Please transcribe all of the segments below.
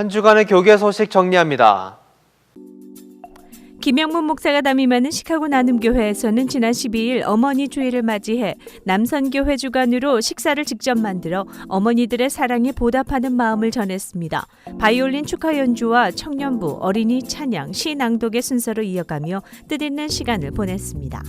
한 주간의 교계 소식 정리합니다. 김영문 목사가 담임하는 시카고 나눔교회에서는 지난 12일 어머니 주일을 맞이해 남선교회 주관으로 식사를 직접 만들어 어머니들의 사랑에 보답하는 마음을 전했습니다. 바이올린 축하 연주와 청년부, 어린이 찬양, 시 낭독의 순서로 이어가며 뜻있는 시간을 보냈습니다.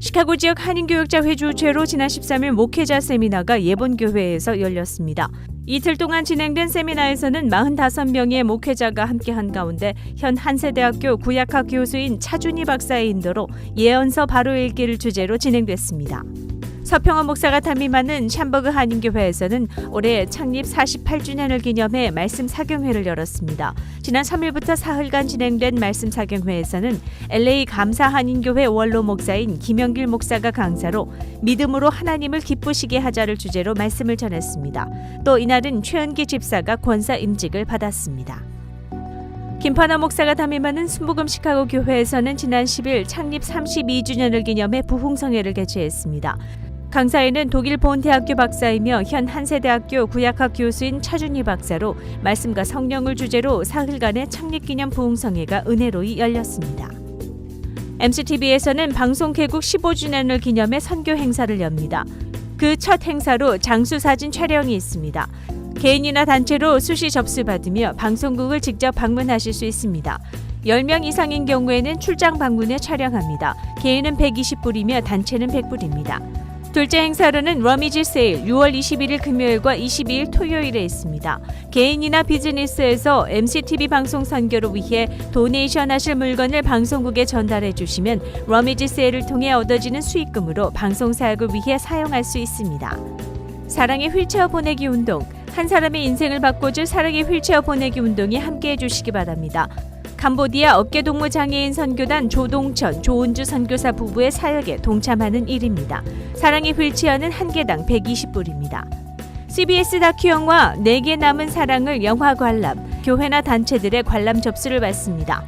시카고 지역 한인교육자회 주최로 지난 13일 목회자 세미나가 예본교회에서 열렸습니다. 이틀 동안 진행된 세미나에서는 45명의 목회자가 함께한 가운데 현 한세대학교 구약학 교수인 차준희 박사의 인도로 예언서 바로 읽기를 주제로 진행됐습니다. 서평원 목사가 담임하는 샴버그 한인교회에서는 올해 창립 48주년을 기념해 말씀 사경회를 열었습니다. 지난 3일부터 사흘간 진행된 말씀 사경회에서는 LA 감사 한인교회 원로 목사인 김영길 목사가 강사로 믿음으로 하나님을 기쁘시게 하자를 주제로 말씀을 전했습니다. 또 이날은 최은기 집사가 권사 임직을 받았습니다. 김파나 목사가 담임하는 순복음 시카고 교회에서는 지난 10일 창립 32주년을 기념해 부흥성회를 개최했습니다. 강사에는 독일 본 대학교 박사이며 현 한세대학교 구약학 교수인 차준희 박사로 말씀과 성령을 주제로 사흘간의 창립기념 부흥성회가 은혜로이 열렸습니다. MCTV에서는 방송 개국 15주년을 기념해 선교 행사를 엽니다. 그 첫 행사로 장수 사진 촬영이 있습니다. 개인이나 단체로 수시 접수받으며 방송국을 직접 방문하실 수 있습니다. 10명 이상인 경우에는 출장 방문에 촬영합니다. 개인은 120불이며 단체는 100불입니다. 둘째 행사로는 러미지 세일 6월 21일 금요일과 22일 토요일에 있습니다. 개인이나 비즈니스에서 MCTV 방송 선교를 위해 도네이션 하실 물건을 방송국에 전달해 주시면 러미지 세일을 통해 얻어지는 수익금으로 방송 사역을 위해 사용할 수 있습니다. 사랑의 휠체어 보내기 운동 한 사람의 인생을 바꿔줄 사랑의 휠체어 보내기 운동에 함께해 주시기 바랍니다. 캄보디아 어깨동무 장애인 선교단 조동천, 조은주 선교사 부부의 사역에 동참하는 일입니다. 사랑의 휠체어는 한 개당 120불입니다. CBS 다큐 영화 내게 남은 사랑을 영화 관람, 교회나 단체들의 관람 접수를 받습니다.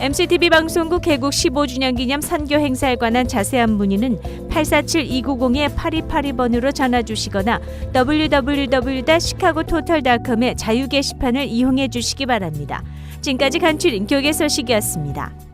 MCTV 방송국 개국 15주년 기념 선교 행사에 관한 자세한 문의는 847-290-8282번으로 전화 주시거나 www.chicagototal.com의 자유 게시판을 이용해 주시기 바랍니다. 지금까지 간추린 교계 소식이었습니다.